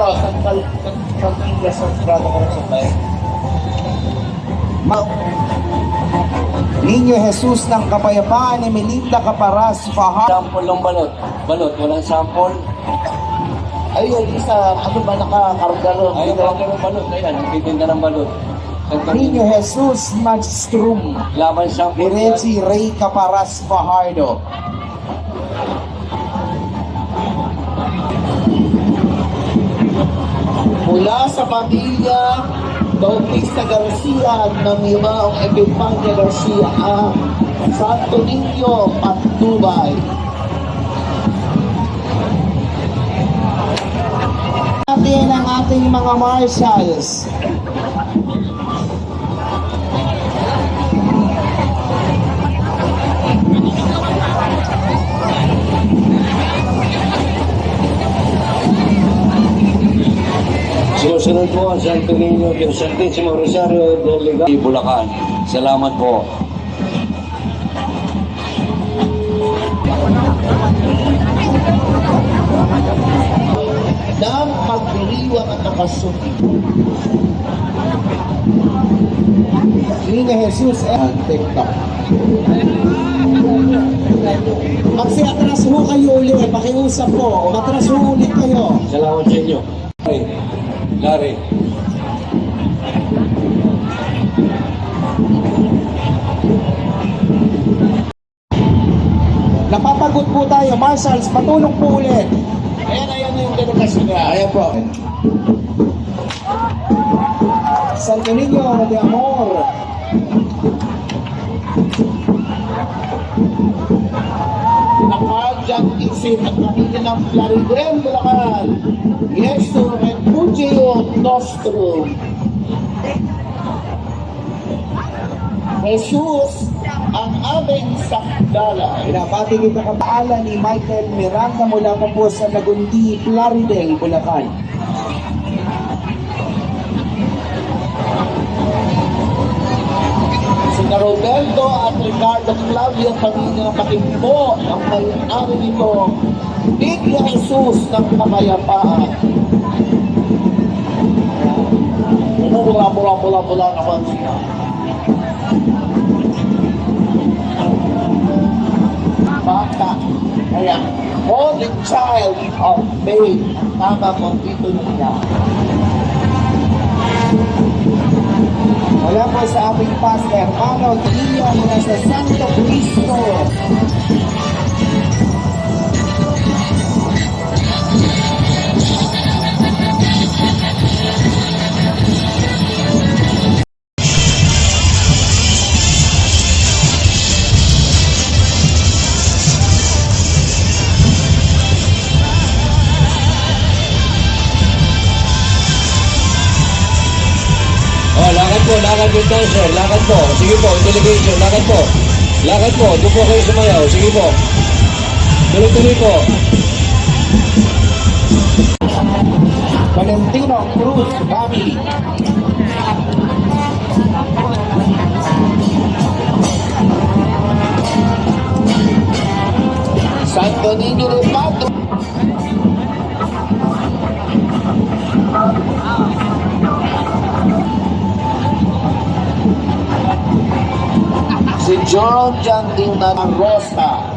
San San Miguel San Grado Corazon ba yun? Ma- Niño Jesus ng Kapayapaan ni Melinda Caparas Fajar. Sample ng balot. Balot, walang sample. Ayun, isa, ano ba nakakarga ron? Ayun, wala ng balot. Ayan, nagtitinda ng balot. Niño Jesus Magstrom. Laban sample. Irenzi Ray Caparas Fajardo. Mula sa pamilya Bautista Garcia ng Mimaong Epipanya Garcia ang Santo Niño at Dubai. Natin ang ating mga marshals. Susunod po ang Santo Niño Santissimo Rosario de Legazpi, Bulacan. Salamat po. ng pagdiriwang at nakasuki. Niño Jesus and TikTok. Magsi-atras ho kayo uli, pakiusap po. Matras ho ulit kayo. Salamat sa inyo. Larry. Larry. Napapagod po tayo, marshals, patulong po ulit. Ayan, ayan yung delegasyon niya. Ayan po. Santo Niño de Amor. Isip at pamilya ng Plaridel, Bulacan. Yeso Refugio Nostrum. Jesus ang aming sakdala. Pinapati kita kapaala ni Michael Miranda mula po sa Lagundi, Plaridel, Bulacan. Roberto at Ricardo Clavio, pamilya ng Patimbo, ang may-ari nito, Bigla Jesus ng Kapayapaan. Mula, mula, mula, mula naman siya. Bata. Kaya, Holy Child of Faith, ang tama mo dito niya. Wala po sa ating pastor, hermano Tio mula sa Santo Cristo. Yung dancer, lakad po. Sige po, delegation, lakad po. Lakad po, doon po kayo sumayaw. Sige po. Tuloy-tuloy po. Valentino Cruz Family. Santo Niño John Janding na Rosa.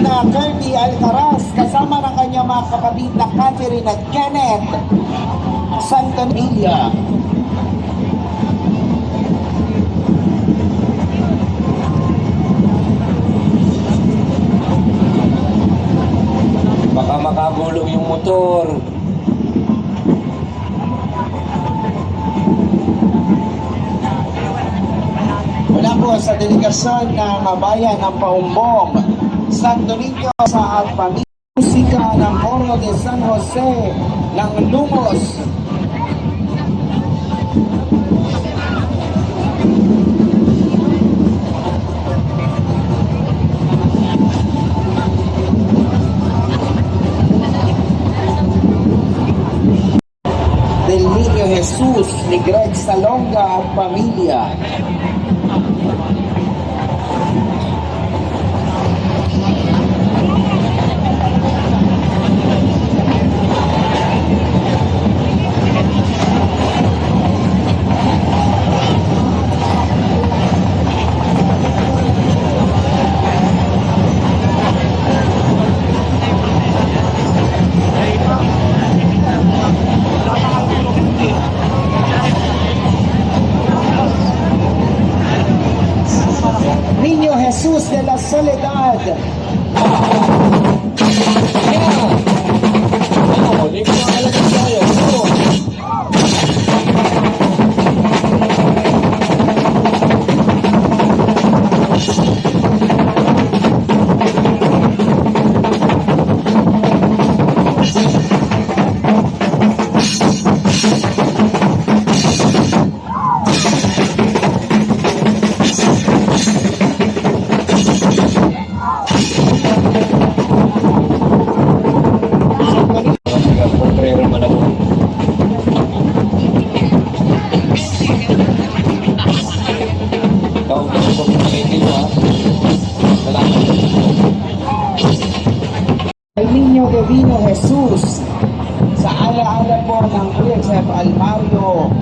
Na Kirby Alcaraz kasama ng kanyang mga kapatid na Catherine at Kenneth Santanilla. Baka makagulong yung motor. Mula po sa delegasyon ng bayan ng Paumbong, Santo Niño sa at pamisika ng Oro de San Jose ng Lumos. Ni Greg Salonga at pamilya. Niño Divino Jesus sa ala-ala po ng Jeff Almario.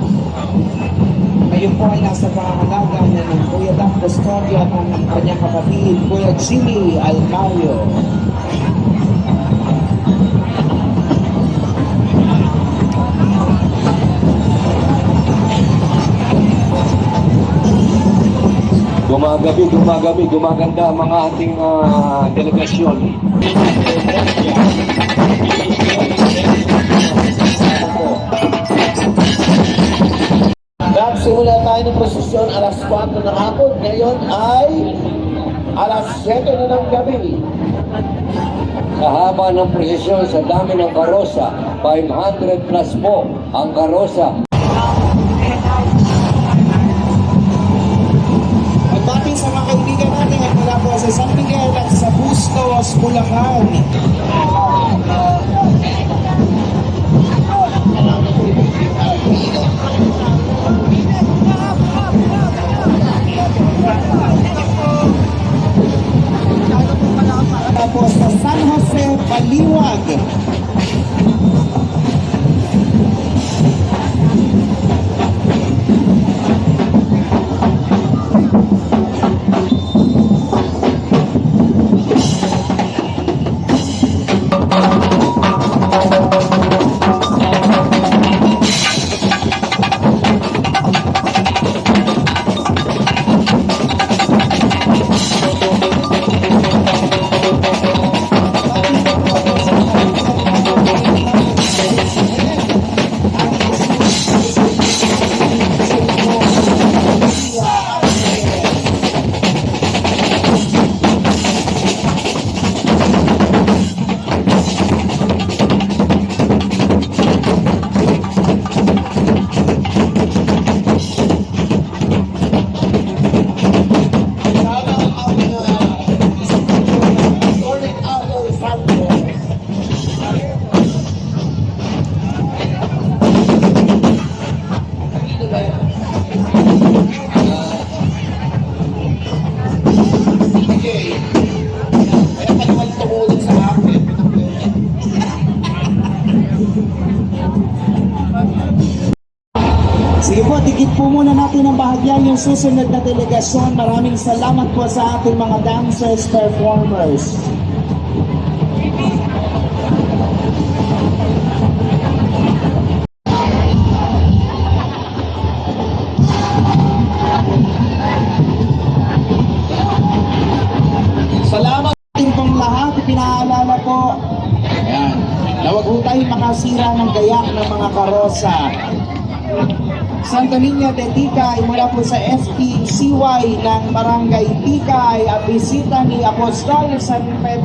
Ngayon po ay nasa pangangalaga na ng Kuya Dap Custodio at ang kanyang kapatid, Kuya Jimmy Almario. Gumagabi, gumagabi, gumaganda ang mga ating ah, delegasyon. Nagsimula tayo ng prosesyon alas 4 ng hapon. Ngayon ay alas 7 na ng gabi. Sa haba ng prosesyon, sa dami ng karosa, 500 plus po ang karosa. Magbati sa mga kaibigan natin at mula po sa San Miguel at sa Bustos, Bulacan. Ang bahagyan yung susunod na delegasyon. Maraming salamat po sa ating mga dancers, performers. Salamat din pong lahat. Pinaalala po. Ayan. Na huwag po tayo makasira ng gayak ng mga karosa. Santo Niño de Ticay mula po sa FPCY ng Barangay Ticay at bisita ni Apostol San Pedro